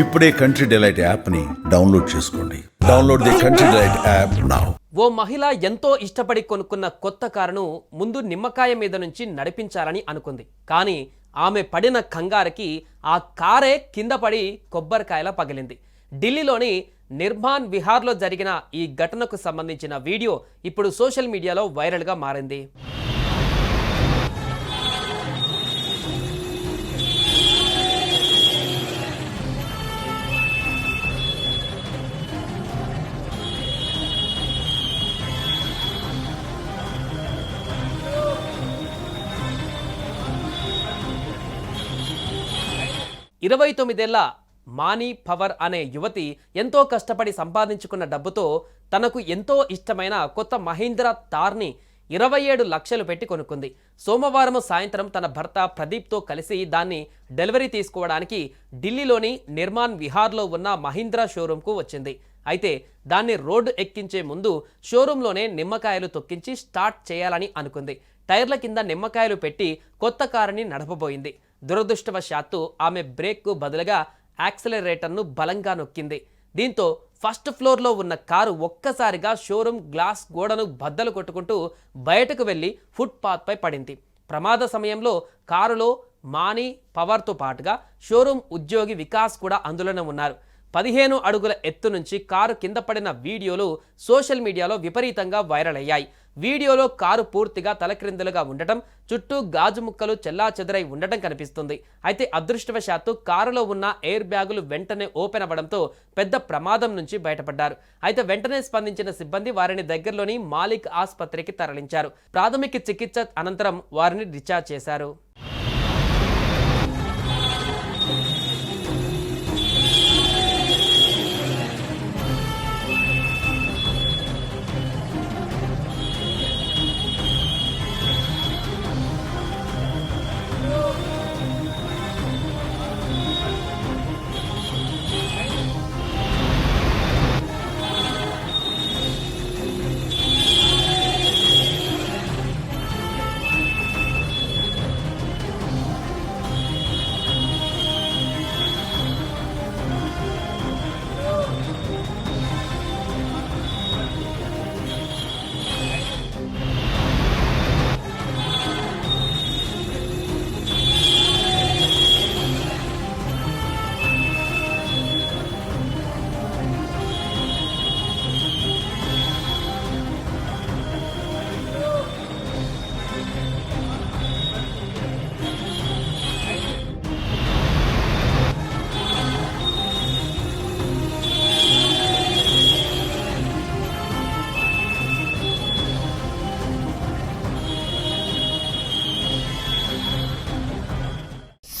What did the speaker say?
ఇప్పుడే country delight యాప్ని download చేసుకోండి. Download the Country Delight app now ఓ మహిళ ఎంతో ఇష్టపడి కొనుక్కున్న కొత్త కారును ముందు నిమ్మకాయ మీద నుంచి నడిపించాలని అనుకుంది. కానీ ఆమె పడిన కంగారకి ఆ కారే కింద పడి కొబ్బరికాయలా పగిలింది. ఢిల్లీలోని నిర్మాన్ విహార్లో జరిగిన ఈ ఘటనకు సంబంధించిన వీడియో ఇప్పుడు సోషల్ మీడియాలో వైరల్గా మారింది. ఇరవై తొమ్మిదేళ్ళ మానీ పవర్ అనే యువతి ఎంతో కష్టపడి సంపాదించుకున్న డబ్బుతో తనకు ఎంతో ఇష్టమైన కొత్త మహీంద్రా తార్ని ఇరవై ఏడు లక్షలు పెట్టి కొనుక్కుంది. సోమవారం సాయంత్రం తన భర్త ప్రదీప్తో కలిసి దాన్ని డెలివరీ తీసుకోవడానికి ఢిల్లీలోని నిర్మాన్ విహార్లో ఉన్న మహీంద్రా షోరూంకు వచ్చింది. అయితే దాన్ని రోడ్డు ఎక్కించే ముందు షోరూంలోనే నిమ్మకాయలు తొక్కించి స్టార్ట్ చేయాలని అనుకుంది. టైర్ల కింద నిమ్మకాయలు పెట్టి కొత్త కారుని నడపబోయింది. దురదృష్టవశాత్తు ఆమె బ్రేక్కు బదులుగా యాక్సిలరేటర్ను బలంగా నొక్కింది. దీంతో ఫస్ట్ ఫ్లోర్లో ఉన్న కారు ఒక్కసారిగా షోరూమ్ గ్లాస్ గోడను బద్దలు కొట్టుకుంటూ బయటకు వెళ్ళి ఫుట్పాత్పై పడింది. ప్రమాద సమయంలో కారులో మాని పవర్తో పాటుగా షోరూమ్ ఉద్యోగి వికాస్ కూడా అందులోనే ఉన్నారు. పదిహేను అడుగుల ఎత్తు నుంచి కారు కింద పడిన వీడియోలు సోషల్ మీడియాలో విపరీతంగా వైరల్ అయ్యాయి. వీడియోలో కారు పూర్తిగా తలక్రిందులుగా ఉండటం చుట్టూ గాజు ముక్కలు చెల్లా చెదరై ఉండటం కనిపిస్తుంది. అయితే అదృష్టవశాత్తు కారులో ఉన్న ఎయిర్ బ్యాగులు వెంటనే ఓపెన్ అవ్వడంతో పెద్ద ప్రమాదం నుంచి బయటపడ్డారు. అయితే వెంటనే స్పందించిన సిబ్బంది వారిని దగ్గరలోని మాలిక్ ఆసుపత్రికి తరలించారు. ప్రాథమిక చికిత్స అనంతరం వారిని డిశ్చార్జ్ చేశారు.